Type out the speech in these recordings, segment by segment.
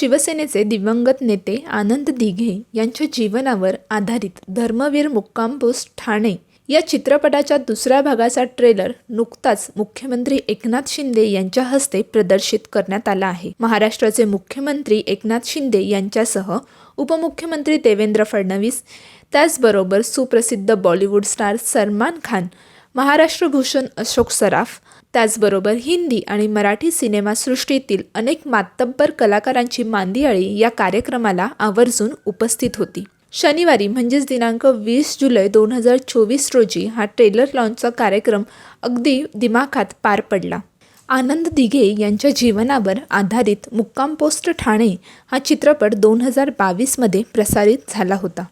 शिवसेनेचे दिवंगत नेते आनंद दिघे यांच्या जीवनावर आधारित धर्मवीर मुक्काम पोस्ट ठाणे या चित्रपटाच्या दुसऱ्या भागाचा ट्रेलर नुकताच मुख्यमंत्री एकनाथ शिंदे यांच्या हस्ते प्रदर्शित करण्यात आला आहे. महाराष्ट्राचे मुख्यमंत्री एकनाथ शिंदे यांच्यासह उपमुख्यमंत्री देवेंद्र फडणवीस त्याचबरोबर सुप्रसिद्ध बॉलिवूड स्टार सलमान खान महाराष्ट्र भूषण अशोक सराफ त्याचबरोबर हिंदी आणि मराठी सिनेमासृष्टीतील अनेक मातब्बर कलाकारांची मांदियाळी या कार्यक्रमाला आवर्जून उपस्थित होती. शनिवारी म्हणजेच दिनांक वीस जुलै दोन हजार चोवीस रोजी हा ट्रेलर लॉन्चचा कार्यक्रम अगदी दिमाखात पार पडला. आनंद दिघे यांच्या जीवनावर आधारित मुक्काम पोस्ट ठाणे हा चित्रपट दोन हजार बावीसमध्ये प्रसारित झाला होता.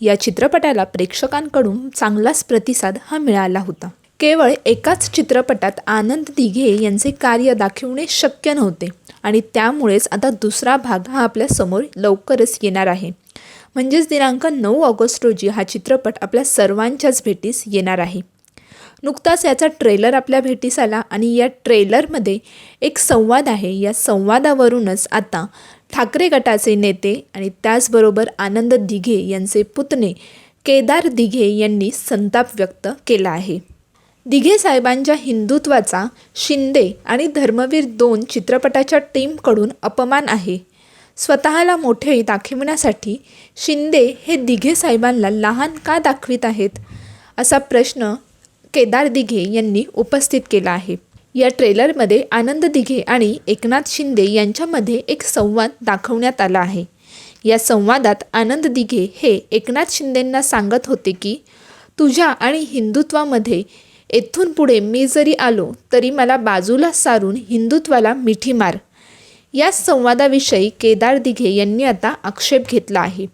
या चित्रपटाला प्रेक्षकांकडून चांगलाच प्रतिसाद हा मिळाला होता. केवळ एकाच चित्रपटात आनंद दिघे यांचे कार्य दाखवणे शक्य नव्हते आणि त्यामुळेच आता दुसरा भाग हा आपल्यासमोर लवकरच येणार आहे. म्हणजेच दिनांक नऊ ऑगस्ट रोजी हा चित्रपट आपल्या सर्वांच्याच भेटीस येणार आहे. नुकताच याचा ट्रेलर आपल्या भेटीस आला आणि या ट्रेलरमध्ये एक संवाद आहे. या संवादावरूनच आता ठाकरे गटाचे नेते आणि त्याचबरोबर आनंद दिघे यांचे पुतणे केदार दिघे यांनी संताप व्यक्त केला आहे. दिघे साहेबांच्या हिंदुत्वाचा शिंदे आणि धर्मवीर दोन चित्रपटाच्या टीमकडून अपमान आहे. स्वतःला मोठे दाखविण्यासाठी शिंदे हे दिघे साहेबांना लहान का दाखवित आहेत? असा प्रश्न केदार दिघे यांनी उपस्थित केला आहे. या ट्रेलरमध्ये आनंद दिघे आणि एकनाथ शिंदे यांच्यामध्ये एक संवाद दाखवण्यात आला आहे. या संवादात आनंद दिघे हे एकनाथ शिंदेंना सांगत होते की तुझ्या आणि हिंदुत्वामध्ये येथून पुढे मी जरी आलो तरी मला बाजूला सारून हिंदुत्वाला मिठी मार. या संवादाविषयी केदार दिघे यांनी आता आक्षेप घेतला आहे.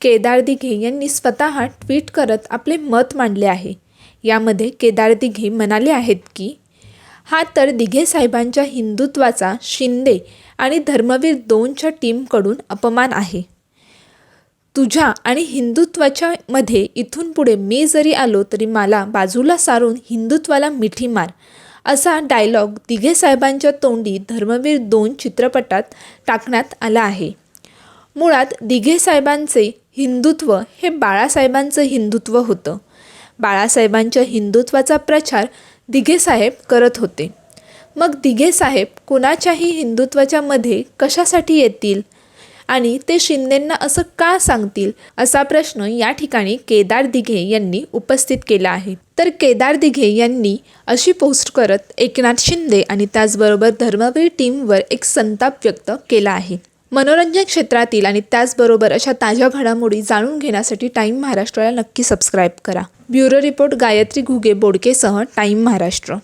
केदार दिघे यांनी स्वतः ट्विट करत आपले मत मांडले आहे. यामध्ये केदार दिघे म्हणाले आहेत की हा तर दिघे साहेबांच्या हिंदुत्वाचा शिंदे आणि धर्मवीर दोनच्या टीमकडून अपमान आहे. तुझ्या आणि हिंदुत्वाच्या मध्ये इथून पुढे मी जरी आलो तरी मला बाजूला सारून हिंदुत्वाला मिठी मार असा डायलॉग दिघे साहेबांच्या तोंडी धर्मवीर दोन चित्रपटात टाकण्यात आला आहे. मुळात दिघे साहेबांचे हिंदुत्व हे बाळासाहेबांचं हिंदुत्व होतं. बाळासाहेबांच्या हिंदुत्वाचा प्रचार दिघे साहेब करत होते. मग दिघे साहेब कुणाच्याही हिंदुत्वाच्या मध्ये कशासाठी येतील? आणि ते शिंदेंना असं का सांगतील? असा प्रश्न या ठिकाणी केदार दिघे यांनी उपस्थित केला आहे. तर केदार दिघे यांनी अशी पोस्ट करत एकनाथ शिंदे आणि त्याचबरोबर धर्मवीर टीमवर एक संताप व्यक्त केला आहे. मनोरंजन क्षेत्रातील आणि त्याचबरोबर अशा ताज्या घडामोडी जाणून घेण्यासाठी टाईम महाराष्ट्राला नक्की सबस्क्राईब करा. ब्युरो रिपोर्ट गायत्री घुगे बोडकेसह टाईम महाराष्ट्र.